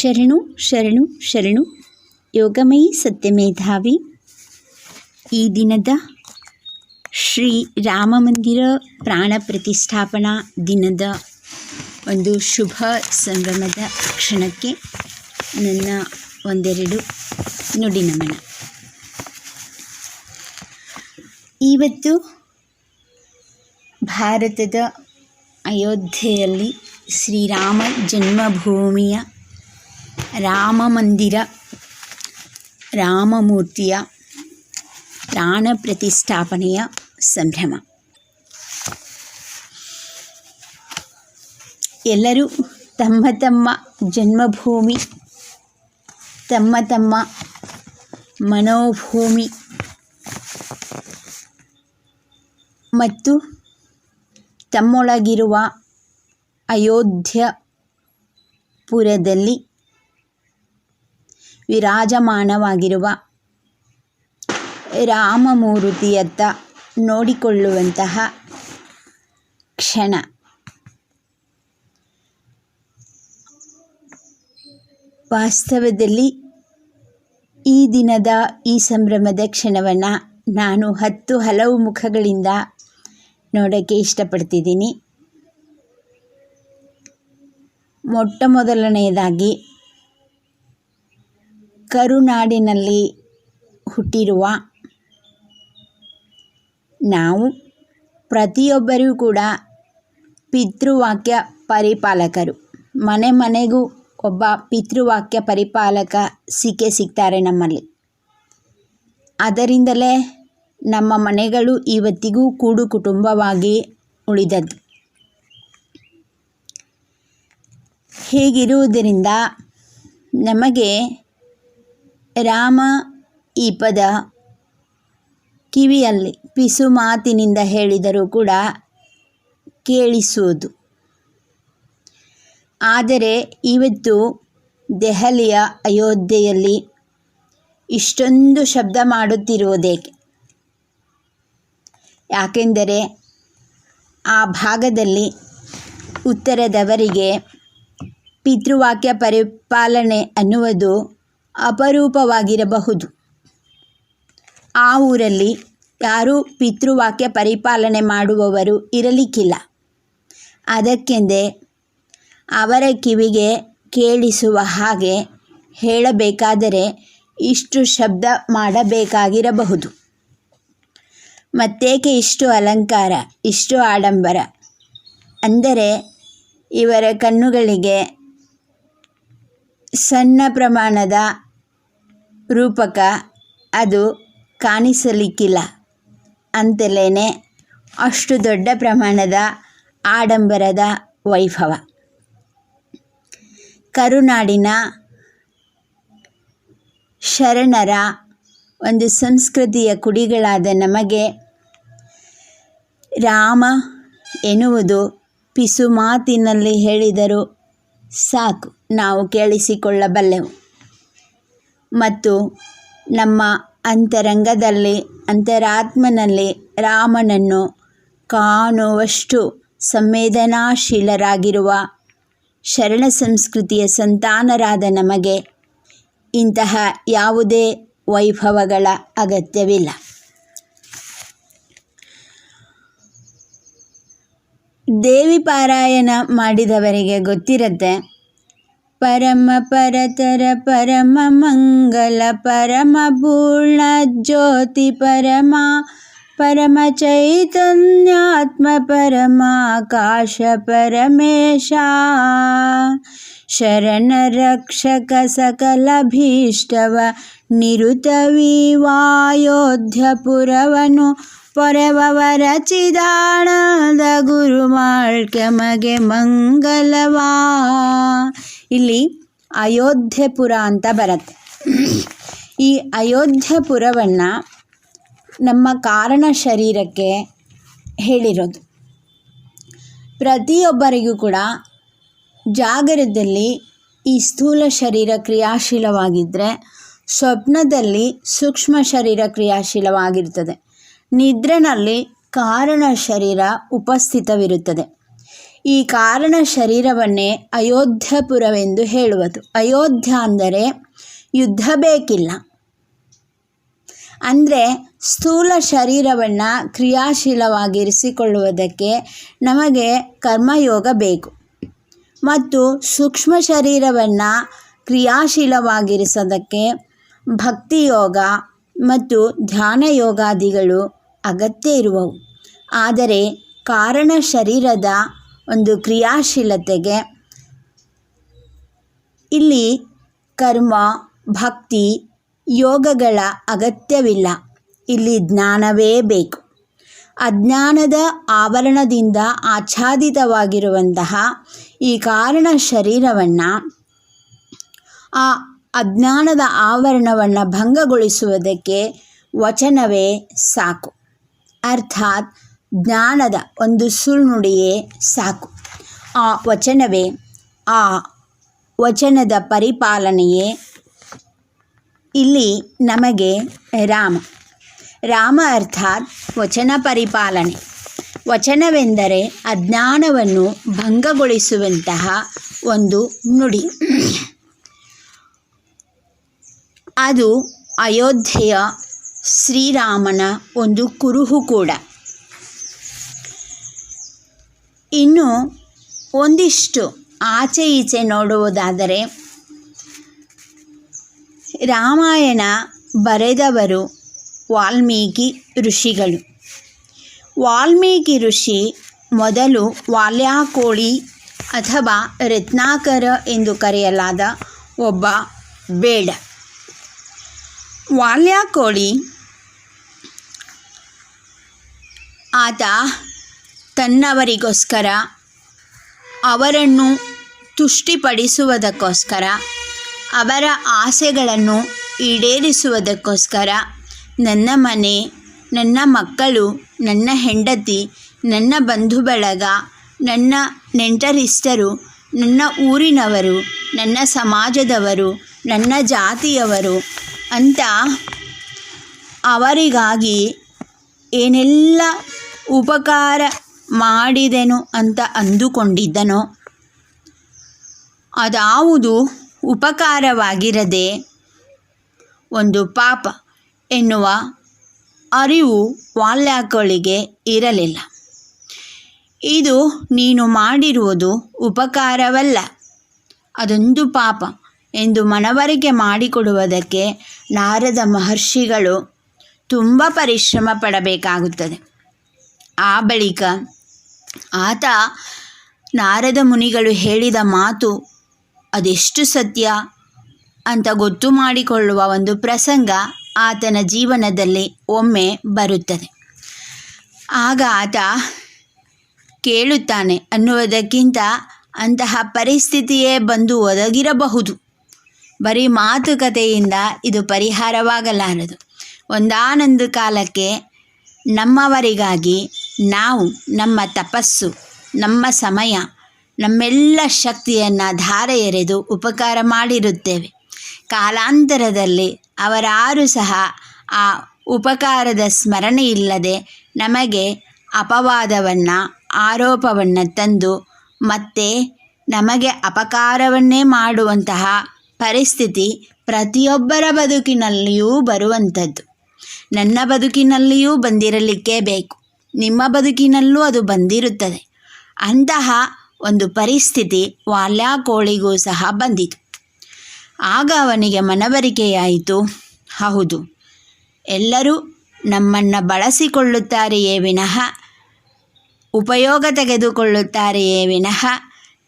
ಶರಣು ಶರಣು ಶರಣು. ಯೋಗಮಯಿ ಸತ್ಯಮೇಧಾವಿ. ಈ ದಿನದ ಶ್ರೀ ರಾಮ ಮಂದಿರ ಪ್ರಾಣ ಪ್ರತಿಷ್ಠಾಪನಾ ದಿನದ ಒಂದು ಶುಭ ಸಂಭ್ರಮದ ಕ್ಷಣಕ್ಕೆ ನನ್ನ ಒಂದೆರಡು ನುಡಿ ನಮನ. ಇವತ್ತು ಭಾರತದ ಅಯೋಧ್ಯೆಯಲ್ಲಿ ಶ್ರೀರಾಮ ಜನ್ಮಭೂಮಿಯ ರಾಮ ಮಂದಿರ ರಾಮಮೂರ್ತಿಯ ಪ್ರಾಣ ಪ್ರತಿಷ್ಠಾಪನೆಯ ಸಂಭ್ರಮ. ಎಲ್ಲರೂ ತಮ್ಮ ತಮ್ಮ ಜನ್ಮಭೂಮಿ, ತಮ್ಮ ತಮ್ಮ ಮನೋಭೂಮಿ ಮತ್ತು ತಮ್ಮೊಳಗಿರುವ ಅಯೋಧ್ಯಪುರದಲ್ಲಿ ವಿರಾಜಮಾನವಾಗಿರುವ ರಾಮಮೂರ್ತಿಯತ್ತ ನೋಡಿಕೊಳ್ಳುವಂತಹ ಕ್ಷಣ. ವಾಸ್ತವದಲ್ಲಿ ಈ ದಿನದ ಈ ಸಂಭ್ರಮದ ಕ್ಷಣವನ್ನು ನಾನು ಹತ್ತು ಹಲವು ಮುಖಗಳಿಂದ ನೋಡೋಕ್ಕೆ ಇಷ್ಟಪಡ್ತಿದ್ದೀನಿ. ಮೊಟ್ಟ ಮೊದಲನೆಯದಾಗಿ ಕರುನಾಡಿನಲ್ಲಿ ಹುಟ್ಟಿರುವ ನಾವು ಪ್ರತಿಯೊಬ್ಬರೂ ಕೂಡ ಪಿತೃವಾಕ್ಯ ಪರಿಪಾಲಕರು. ಮನೆ ಮನೆಗೂ ಒಬ್ಬ ಪಿತೃವಾಕ್ಯ ಪರಿಪಾಲಕ ಸಿಕ್ಕೇ ಸಿಗ್ತಾರೆ ನಮ್ಮಲ್ಲಿ. ಅದರಿಂದಲೇ ನಮ್ಮ ಮನೆಗಳು ಇವತ್ತಿಗೂ ಕೂಡು ಕುಟುಂಬವಾಗಿ ಉಳಿದದ್ದು. ಹೀಗಿರುವುದರಿಂದ ನಮಗೆ ರಾಮ ಈ ಪದ ಕಿವಿಯಲ್ಲಿ ಪಿಸು ಮಾತಿನಿಂದ ಹೇಳಿದರೂ ಕೂಡ ಕೇಳಿಸುವುದು. ಆದರೆ ಇವತ್ತು ದೆಹಲಿಯ ಅಯೋಧ್ಯೆಯಲ್ಲಿ ಇಷ್ಟೊಂದು ಶಬ್ದ ಮಾಡುತ್ತಿರುವುದೇಕೆ? ಯಾಕೆಂದರೆ ಆ ಭಾಗದಲ್ಲಿ ಉತ್ತರದವರಿಗೆ ಪಿತೃವಾಕ್ಯ ಪರಿಪಾಲನೆ ಅನ್ನುವುದು ಅಪರೂಪವಾಗಿರಬಹುದು. ಆ ಊರಲ್ಲಿ ಯಾರೂ ಪಿತೃವಾಕ್ಯ ಪರಿಪಾಲನೆ ಮಾಡುವವರು ಇರಲಿಕ್ಕಿಲ್ಲ. ಅದಕ್ಕೆಂದೇ ಅವರ ಕಿವಿಗೆ ಕೇಳಿಸುವ ಹಾಗೆ ಹೇಳಬೇಕಾದರೆ ಇಷ್ಟು ಶಬ್ದ ಮಾಡಬೇಕಾಗಿರಬಹುದು. ಮತ್ತೇಕೆ ಇಷ್ಟು ಅಲಂಕಾರ, ಇಷ್ಟು ಆಡಂಬರ? ಅಂದರೆ ಇವರ ಕಣ್ಣುಗಳಿಗೆ ಸಣ್ಣ ಪ್ರಮಾಣದ ರೂಪಕ ಅದು ಕಾಣಿಸಲಿಕ್ಕಿಲ್ಲ ಅಂತಲೇ ಅಷ್ಟು ದೊಡ್ಡ ಪ್ರಮಾಣದ ಆಡಂಬರದ ವೈಭವ. ಕರುನಾಡಿನ ಶರಣರ ಒಂದು ಸಂಸ್ಕೃತಿಯ ಕುಡಿಗಳಾದ ನಮಗೆ ರಾಮ ಎನ್ನುವುದು ಪಿಸು ಮಾತಿನಲ್ಲಿ ಹೇಳಿದರೂ. ಸಾಕು, ನಾವು ಕೇಳಿಸಿಕೊಳ್ಳಬಲ್ಲೆವು ಮತ್ತು ನಮ್ಮ ಅಂತರಂಗದಲ್ಲಿ, ಅಂತರಾತ್ಮನಲ್ಲಿ ರಾಮನನ್ನು ಕಾಣುವಷ್ಟು ಸಂವೇದನಾಶೀಲರಾಗಿರುವ ಶರಣ ಸಂಸ್ಕೃತಿಯ ಸಂತಾನರಾದ ನಮಗೆ ಇಂತಹ ಯಾವುದೇ ವೈಭವಗಳ ಅಗತ್ಯವಿಲ್ಲ. ದೇವಿ ಪಾರಾಯಣ ಮಾಡಿದವರಿಗೆ ಗೊತ್ತಿರುತ್ತೆ. ಪರಮ ಪರತರ ಪರಮ ಮಂಗಲ ಪರಮ ಪೂರ್ಣ ಜ್ಯೋತಿ ಪರಮ ಪರಮ ಚೈತನ್ಯಾತ್ಮ ಪರಮಾಕಾಶ ಪರಮೇಶ. ಶರಣ ರಕ್ಷಕ ಸಕಲ ಭೀಷ್ಟವ ನಿರುತವಿವಾಯೋಧ್ಯಪುರವನು ಪೊರೆವರ ಚಿದಾಣದ ಗುರು ಮಾಳ್ಕೆಮಗೆ ಮಂಗಲವಾ. ಇಲ್ಲಿ ಅಯೋಧ್ಯಪುರ ಅಂತ ಬರುತ್ತೆ. ಈ ಅಯೋಧ್ಯಪುರವನ್ನು ನಮ್ಮ ಕಾರಣ ಶರೀರಕ್ಕೆ ಹೇಳಿರೋದು. ಪ್ರತಿಯೊಬ್ಬರಿಗೂ ಕೂಡ ಜಾಗರದಲ್ಲಿ ಈ ಸ್ಥೂಲ ಶರೀರ ಕ್ರಿಯಾಶೀಲವಾಗಿದ್ದರೆ ಸ್ವಪ್ನದಲ್ಲಿ ಸೂಕ್ಷ್ಮ ಶರೀರ ಕ್ರಿಯಾಶೀಲವಾಗಿರ್ತದೆ. ನಿದ್ರೆನಲ್ಲಿ ಕಾರಣ ಶರೀರ ಉಪಸ್ಥಿತವಿರುತ್ತದೆ. ಈ ಕಾರಣ ಶರೀರವನ್ನೇ ಅಯೋಧ್ಯಪುರವೆಂದು ಹೇಳುವುದು. ಅಯೋಧ್ಯ ಅಂದರೆ ಯುದ್ಧ ಬೇಕಿಲ್ಲ. ಅಂದರೆ ಸ್ಥೂಲ ಶರೀರವನ್ನು ಕ್ರಿಯಾಶೀಲವಾಗಿರಿಸಿಕೊಳ್ಳುವುದಕ್ಕೆ ನಮಗೆ ಕರ್ಮಯೋಗ ಬೇಕು. ಮತ್ತು ಸೂಕ್ಷ್ಮ ಶರೀರವನ್ನು ಕ್ರಿಯಾಶೀಲವಾಗಿರಿಸೋದಕ್ಕೆ ಭಕ್ತಿಯೋಗ ಮತ್ತು ಧ್ಯಾನ ಯೋಗಾದಿಗಳು ಅಗತ್ಯ ಇರುವವು. ಆದರೆ ಕಾರಣ ಶರೀರದ ಒಂದು ಕ್ರಿಯಾಶೀಲತೆಗೆ ಇಲ್ಲಿ ಕರ್ಮ, ಭಕ್ತಿ, ಯೋಗಗಳ ಅಗತ್ಯವಿಲ್ಲ. ಇಲ್ಲಿ ಜ್ಞಾನವೇ ಬೇಕು. ಅಜ್ಞಾನದ ಆವರಣದಿಂದ ಆಚ್ಛಾದಿತವಾಗಿರುವಂತಹ ಈ ಕಾರಣ ಶರೀರವನ್ನು ಆ ಅಜ್ಞಾನದ ಆವರಣವನ್ನು ಭಂಗಗೊಳಿಸುವುದಕ್ಕೆ ವಚನವೇ ಸಾಕು. ಅರ್ಥಾತ್ ಜ್ಞಾನದ ಒಂದು ಸುಳ್ನುಡಿಯೇ ಸಾಕು. ಆ ವಚನವೇ, ಆ ವಚನದ ಪರಿಪಾಲನೆಯೇ? ಇಲ್ಲಿ ನಮಗೆ ರಾಮ. ರಾಮ ಅರ್ಥಾತ್ ವಚನ ಪರಿಪಾಲನೆ. ವಚನವೆಂದರೆ ಅಜ್ಞಾನವನ್ನು ಭಂಗಗೊಳಿಸುವಂತಹ ಒಂದು ನುಡಿ. ಅದು ಅಯೋಧ್ಯೆಯ ಶ್ರೀರಾಮನ ಒಂದು ಕುರುಹು ಕೂಡ. ಇನ್ನು ಒಂದಿಷ್ಟು ಆಚೆ ಈಚೆ ನೋಡುವುದಾದರೆ, ರಾಮಾಯಣ ಬರೆದವರು ವಾಲ್ಮೀಕಿ ಋಷಿಗಳು. ವಾಲ್ಮೀಕಿ ಋಷಿ ಮೊದಲು ವಾಲ್ಯಾಕೋಳಿ ಅಥವಾ ರತ್ನಾಕರ ಎಂದು ಕರೆಯಲಾದ ಒಬ್ಬ ಬೇಡ. ವಾಲ್ಯಾಕೋಳಿ. ಆತ ತನ್ನವರಿಗೋಸ್ಕರ ಅವರನ್ನು ತುಷ್ಟಿಪಡಿಸುವುದಕ್ಕೋಸ್ಕರ, ಅವರ ಆಸೆಗಳನ್ನು ಈಡೇರಿಸುವುದಕ್ಕೋಸ್ಕರ ನನ್ನ ಮನೆ, ನನ್ನ ಮಕ್ಕಳು, ನನ್ನ ಹೆಂಡತಿ, ನನ್ನ ಬಂಧು ಬಳಗ ನನ್ನ ನೆಂಟರಿಷ್ಟರು, ನನ್ನ ಊರಿನವರು, ನನ್ನ ಸಮಾಜದವರು, ನನ್ನ ಜಾತಿಯವರು ಅಂತ ಅವರಿಗಾಗಿ ಏನೆಲ್ಲ ಉಪಕಾರ ಮಾಡಿದೆನು ಅಂತ ಅಂದುಕೊಂಡಿದ್ದನೋ, ಅದಾವುದು ಉಪಕಾರವಾಗಿರದೆ ಒಂದು ಪಾಪ ಎನ್ನುವ ಅರಿವು ವಾಲ್ಯಾಕಳಿಗೆ ಇರಲಿಲ್ಲ. ಇದು ನೀನು ಮಾಡಿರುವುದು ಉಪಕಾರವಲ್ಲ, ಅದೊಂದು ಪಾಪ. ಎಂದು ಮನವರಿಕೆ ಮಾಡಿಕೊಡುವುದಕ್ಕೆ ನಾರದ ಮಹರ್ಷಿಗಳು ತುಂಬ ಪರಿಶ್ರಮ ಪಡಬೇಕಾಗುತ್ತದೆ. ಆ ಬಳಿಕ ಆತ ನಾರದ ಮುನಿಗಳು ಹೇಳಿದ ಮಾತು ಅದೆಷ್ಟು ಸತ್ಯ ಅಂತ ಗೊತ್ತು ಮಾಡಿಕೊಳ್ಳುವ ಒಂದು ಪ್ರಸಂಗ ಆತನ ಜೀವನದಲ್ಲಿ ಒಮ್ಮೆ ಬರುತ್ತದೆ. ಆಗ ಆತ ಕೇಳುತ್ತಾನೆ ಅನ್ನುವುದಕ್ಕಿಂತ ಅಂತಹ ಪರಿಸ್ಥಿತಿಯೇ ಬಂದು ಒದಗಿರಬಹುದು. ಬರೀ ಮಾತುಕತೆಯಿಂದ ಇದು ಪರಿಹಾರವಾಗಲಾರದು. ಒಂದಾನೊಂದು ಕಾಲಕ್ಕೆ ನಮ್ಮವರಿಗಾಗಿ ನಾವು ನಮ್ಮ ತಪಸ್ಸು, ನಮ್ಮ ಸಮಯ, ನಮ್ಮೆಲ್ಲ ಶಕ್ತಿಯನ್ನು ಧಾರೆ ಎರೆದು ಉಪಕಾರ ಮಾಡಿರುತ್ತೇವೆ. ಕಾಲಾಂತರದಲ್ಲಿ ಅವರಾರೂ ಸಹ ಆ ಉಪಕಾರದ ಸ್ಮರಣೆ ಇಲ್ಲದೆ ನಮಗೆ ಅಪವಾದವನ್ನು, ಆರೋಪವನ್ನು ತಂದು ಮತ್ತೆ ನಮಗೆ ಅಪಕಾರವನ್ನೇ ಮಾಡುವಂತಹ ಪರಿಸ್ಥಿತಿ ಪ್ರತಿಯೊಬ್ಬರ ಬದುಕಿನಲ್ಲಿಯೂ ಬರುವಂಥದ್ದು. ನನ್ನ ಬದುಕಿನಲ್ಲಿಯೂ ಬಂದಿರಲಿಕ್ಕೆ ಬೇಕು. ನಿಮ್ಮ ಬದುಕಿನಲ್ಲೂ ಅದು ಬಂದಿರುತ್ತದೆ. ಅಂತಹ ಒಂದು ಪರಿಸ್ಥಿತಿ ವಾಲ್ಯಾಕೋಳಿಗೂ ಸಹ ಬಂದಿತು. ಆಗ ಅವನಿಗೆ ಮನವರಿಕೆಯಾಯಿತು. ಹೌದು, ಎಲ್ಲರೂ ನಮ್ಮನ್ನು ಬಳಸಿಕೊಳ್ಳುತ್ತಾರೆಯೇ ವಿನಃ, ಉಪಯೋಗ ತೆಗೆದುಕೊಳ್ಳುತ್ತಾರೆಯೇ ವಿನಃ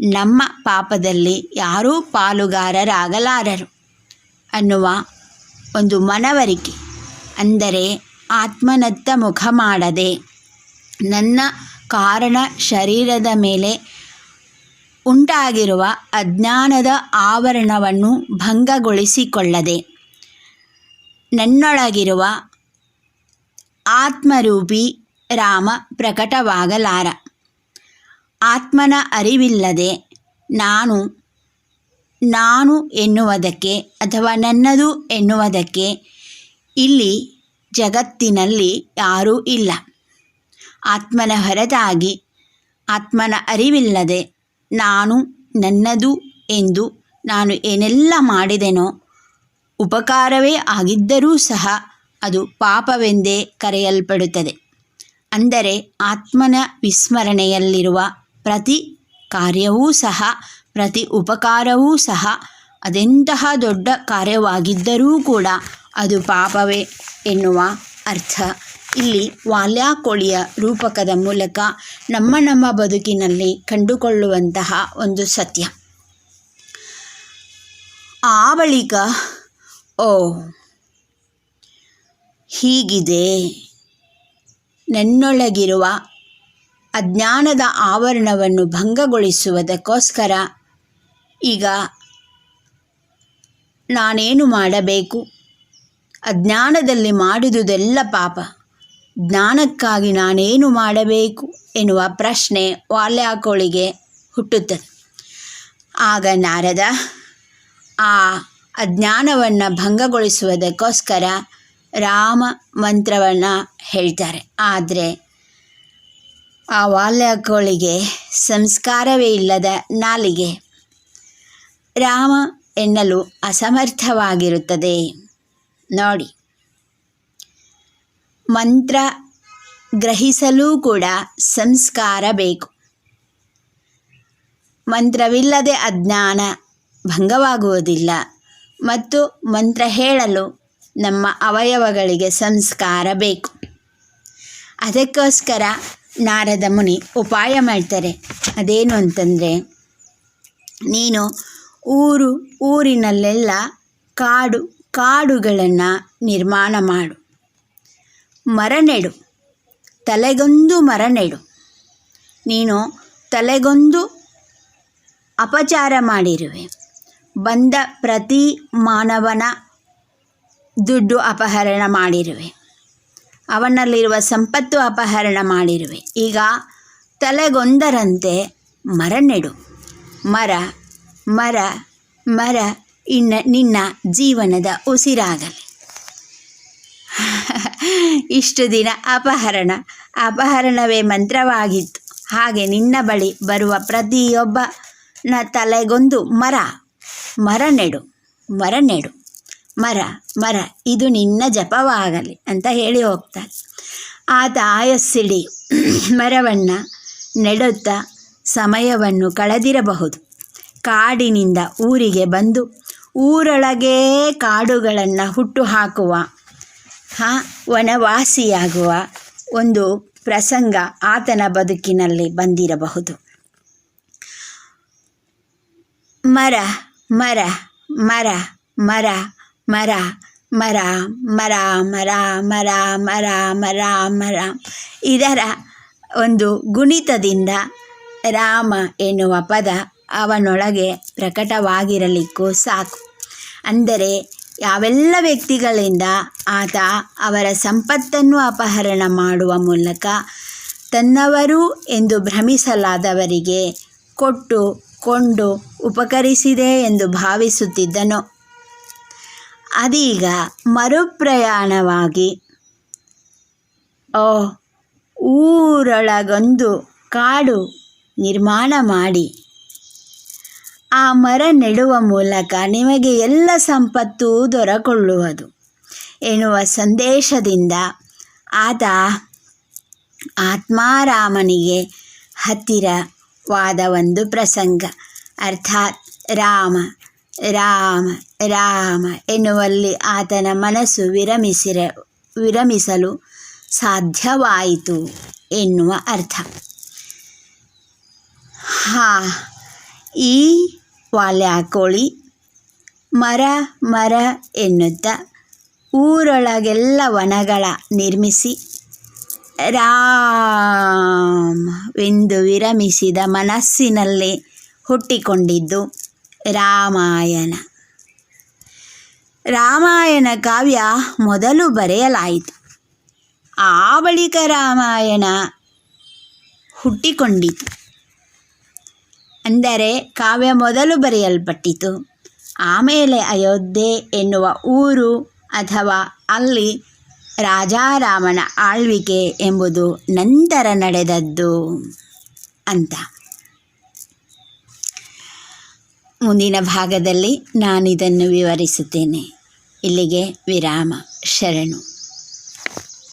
ನಮ್ಮ ಪಾಪದಲ್ಲಿ ಯಾರೂ ಪಾಲುಗಾರರಾಗಲಾರರು ಅನ್ನುವ ಒಂದು ಮನವರಿಕೆ. ಅಂದರೆ ಆತ್ಮನತ್ತ ಮುಖ ಮಾಡದೆ ನನ್ನ ಕಾರಣ ಶರೀರದ ಮೇಲೆ ಉಂಟಾಗಿರುವ ಅಜ್ಞಾನದ ಆವರಣವನ್ನು ಭಂಗಗೊಳಿಸಿಕೊಳ್ಳದೆ ನನ್ನೊಳಗಿರುವ ಆತ್ಮರೂಪಿ ರಾಮ ಪ್ರಕಟವಾಗಲಾರ. ಆತ್ಮನ ಅರಿವಿಲ್ಲದೆ ನಾನು ನಾನು ಎನ್ನುವುದಕ್ಕೆ ಅಥವಾ ನನ್ನದು ಎನ್ನುವುದಕ್ಕೆ ಇಲ್ಲಿ ಜಗತ್ತಿನಲ್ಲಿ ಯಾರೂ ಇಲ್ಲ. ಆತ್ಮನ ಹೊರತಾಗಿ ಆತ್ಮನ ಅರಿವಿಲ್ಲದೆ ನಾನು ನನ್ನದು ಎಂದು ನಾನು ಏನೆಲ್ಲ ಮಾಡಿದೆನೋ ಉಪಕಾರವೇ ಆಗಿದ್ದರೂ ಸಹ ಅದು ಪಾಪವೆಂದೇ ಕರೆಯಲ್ಪಡುತ್ತದೆ. ಅಂದರೆ ಆತ್ಮನ ವಿಸ್ಮರಣೆಯಲ್ಲಿರುವ ಪ್ರತಿ ಕಾರ್ಯವೂ ಸಹ, ಪ್ರತಿ ಉಪಕಾರವೂ ಸಹ ಅದೆಂತಹ ದೊಡ್ಡ ಕಾರ್ಯವಾಗಿದ್ದರೂ ಕೂಡ ಅದು ಪಾಪವೇ ಎನ್ನುವ ಅರ್ಥ. ಇಲ್ಲಿ ವಾಲ್ಯಾಕೋಳಿಯ ರೂಪಕದ ಮೂಲಕ ನಮ್ಮ ನಮ್ಮ ಬದುಕಿನಲ್ಲಿ ಕಂಡುಕೊಳ್ಳುವಂತಹ ಒಂದು ಸತ್ಯ. ಆ ಬಳಿಕ, ಓ, ಹೀಗಿದೆ. ನನ್ನೊಳಗಿರುವ ಅಜ್ಞಾನದ ಆವರಣವನ್ನು ಭಂಗಗೊಳಿಸುವುದಕ್ಕೋಸ್ಕರ ಈಗ ನಾನೇನು ಮಾಡಬೇಕು? ಅಜ್ಞಾನದಲ್ಲಿ ಮಾಡಿದುದೆಲ್ಲ ಪಾಪ. ಜ್ಞಾನಕ್ಕಾಗಿ ನಾನೇನು ಮಾಡಬೇಕು? ಎನ್ನುವ ಪ್ರಶ್ನೆ ವಾಲ್ಯಾಕೋಳಿಗೆ ಹುಟ್ಟುತ್ತದೆ ಆಗ ನಾರದ ಆ ಅಜ್ಞಾನವನ್ನು ಭಂಗಗೊಳಿಸುವುದಕ್ಕೋಸ್ಕರ ರಾಮ ಮಂತ್ರವನ್ನು ಹೇಳ್ತಾರೆ. ಆದರೆ ಆ ವಾಲ್ಯಗಳಿಗೆ ಸಂಸ್ಕಾರವೇ ಇಲ್ಲದ ನಾಲಿಗೆ. ರಾಮ ಎನ್ನಲು ಅಸಮರ್ಥವಾಗಿರುತ್ತದೆ. ನೋಡಿ. ಮಂತ್ರ ಗ್ರಹಿಸಲೂ ಕೂಡ ಸಂಸ್ಕಾರ ಬೇಕು. ಮಂತ್ರವಿಲ್ಲದೆ ಅಜ್ಞಾನ ಭಂಗವಾಗುವುದಿಲ್ಲ. ಮತ್ತು ಮಂತ್ರ ಹೇಳಲು ನಮ್ಮ ಅವಯವಗಳಿಗೆ ಸಂಸ್ಕಾರ ಬೇಕು. ಅದಕ್ಕೋಸ್ಕರ ನಾರದ ಮುನಿ ಉಪಾಯ ಮಾಡ್ತಾರೆ. ಅದೇನು ಅಂತಂದರೆ, ನೀನು ಊರು, ಊರಿನಲ್ಲೆಲ್ಲ ಕಾಡು, ಕಾಡುಗಳನ್ನು ನಿರ್ಮಾಣ ಮಾಡು. ಮರ ನೆಡು ತಲೆಗೊಂದು ಮರ ನೆಡು ನೀನು ತಲೆಗೊಂದು ಅಪಚಾರ ಮಾಡಿರುವೆ. ಬಂದ ಪ್ರತಿ ಮಾನವನ ದುಡ್ಡು ಅಪಹರಣ ಮಾಡಿರುವೆ. ಅವನಲ್ಲಿರುವ ಸಂಪತ್ತು ಅಪಹರಣ ಮಾಡಿರುವೆ. ಈಗ ತಲೆಗೊಂದರಂತೆ ಮರ ನೆಡು ಮರ ಮರ ಮರ, ಇನ್ನ ನಿನ್ನ ಜೀವನದ ಉಸಿರಾಗಲಿ. ಇಷ್ಟು ದಿನ ಅಪಹರಣ. ಅಪಹರಣವೇ ಮಂತ್ರವಾಗಿತ್ತು. ಹಾಗೆ ನಿನ್ನ ಬಳಿ ಬರುವ ಪ್ರತಿಯೊಬ್ಬನ ತಲೆಗೊಂದು ಮರ. ಮರ ನೆಡು ಮರ ನೆಡು ಮರ ಮರ, ಇದು ನಿನ್ನ ಜಪವಾಗಲಿ ಅಂತ ಹೇಳಿ ಹೋಗ್ತಾರೆ ಆತ ಆಯಸ್ಸಿಡಿ, ಮರವನ್ನು ನೆಡುತ್ತಾ ಸಮಯವನ್ನು ಕಳೆದಿರಬಹುದು. ಕಾಡಿನಿಂದ ಊರಿಗೆ ಬಂದು ಊರೊಳಗೇ ಕಾಡುಗಳನ್ನು ಹುಟ್ಟು ಹಾಕುವ ವನವಾಸಿಯಾಗುವ ಒಂದು ಪ್ರಸಂಗ ಆತನ ಬದುಕಿನಲ್ಲಿ ಬಂದಿರಬಹುದು. ಮರ ಮರ ಮರ ಮರ ಮರ ಮರ ಮರ ಮರ ಮರ ಮರ ಮರ ಮರ. ಇದರ ಒಂದು ಗುಣಿತದಿಂದ ರಾಮ ಎನ್ನುವ ಪದ ಅವನೊಳಗೆ ಪ್ರಕಟವಾಗಿರಲಿಕ್ಕೂ ಸಾಕು. ಅಂದರೆ ಯಾವೆಲ್ಲ ವ್ಯಕ್ತಿಗಳಿಂದ ಆತ ಅವರ ಸಂಪತ್ತನ್ನು ಅಪಹರಣ ಮಾಡುವ ಮೂಲಕ ತನ್ನವರು ಎಂದು ಭ್ರಮಿಸಲಾದವರಿಗೆ ಕೊಟ್ಟು ಕೊಂಡು ಉಪಕರಿಸಿದೆ ಎಂದು ಭಾವಿಸುತ್ತಿದ್ದನು. ಅದೀಗ ಮರುಪ್ರಯಾಣವಾಗಿ ಓ ಊರೊಳಗೊಂದು ಕಾಡು ನಿರ್ಮಾಣ ಮಾಡಿ. ಆ ಮರ ನೆಡುವ ಮೂಲಕ ನಿಮಗೆ ಎಲ್ಲ ಸಂಪತ್ತು ದೊರಕೊಳ್ಳುವುದು ಎನ್ನುವ ಸಂದೇಶದಿಂದ ಆತ ಆತ್ಮಾರಾಮನಿಗೆ ಹತ್ತಿರವಾದ ಒಂದು ಪ್ರಸಂಗ. ಅರ್ಥಾತ್ ರಾಮ ರಾಮ ರಾಮ ಎನ್ನುವಲ್ಲಿ ಆತನ ಮನಸ್ಸು ವಿರಮಿಸಿರ, ವಿರಮಿಸಲು ಸಾಧ್ಯವಾಯಿತು ಎನ್ನುವ ಅರ್ಥ. ಹಾ, ಈ ವಾಲ್ಯಾಕೋಳಿ ಮರ ಮರ ಎನ್ನುತ್ತಾ ಊರೊಳಗೆಲ್ಲ ವನಗಳ ನಿರ್ಮಿಸಿ ರಾಮವೆಂದು ವಿರಮಿಸಿದ ಮನಸ್ಸಿನಲ್ಲಿ ಹುಟ್ಟಿಕೊಂಡಿದ್ದು. ರಾಮಾಯಣ. ರಾಮಾಯಣ ಕಾವ್ಯ ಮೊದಲು ಬರೆಯಲಾಯಿತು. ಆ ಬಳಿಕ ರಾಮಾಯಣ ಹುಟ್ಟಿಕೊಂಡಿತು. ಅಂದರೆ ಕಾವ್ಯ ಮೊದಲು ಬರೆಯಲ್ಪಟ್ಟಿತು. ಆಮೇಲೆ ಅಯೋಧ್ಯೆ ಎನ್ನುವ ಊರು ಅಥವಾ ಅಲ್ಲಿ ರಾಜಾರಾಮನ ಆಳ್ವಿಕೆ ಎಂಬುದು ನಂತರ ನಡೆದದ್ದು ಅಂತ. ಮುಂದಿನ ಭಾಗದಲ್ಲಿ ನಾನಿದನ್ನು ವಿವರಿಸುತ್ತೇನೆ. ಇಲ್ಲಿಗೆ ವಿರಾಮ. ಶರಣು.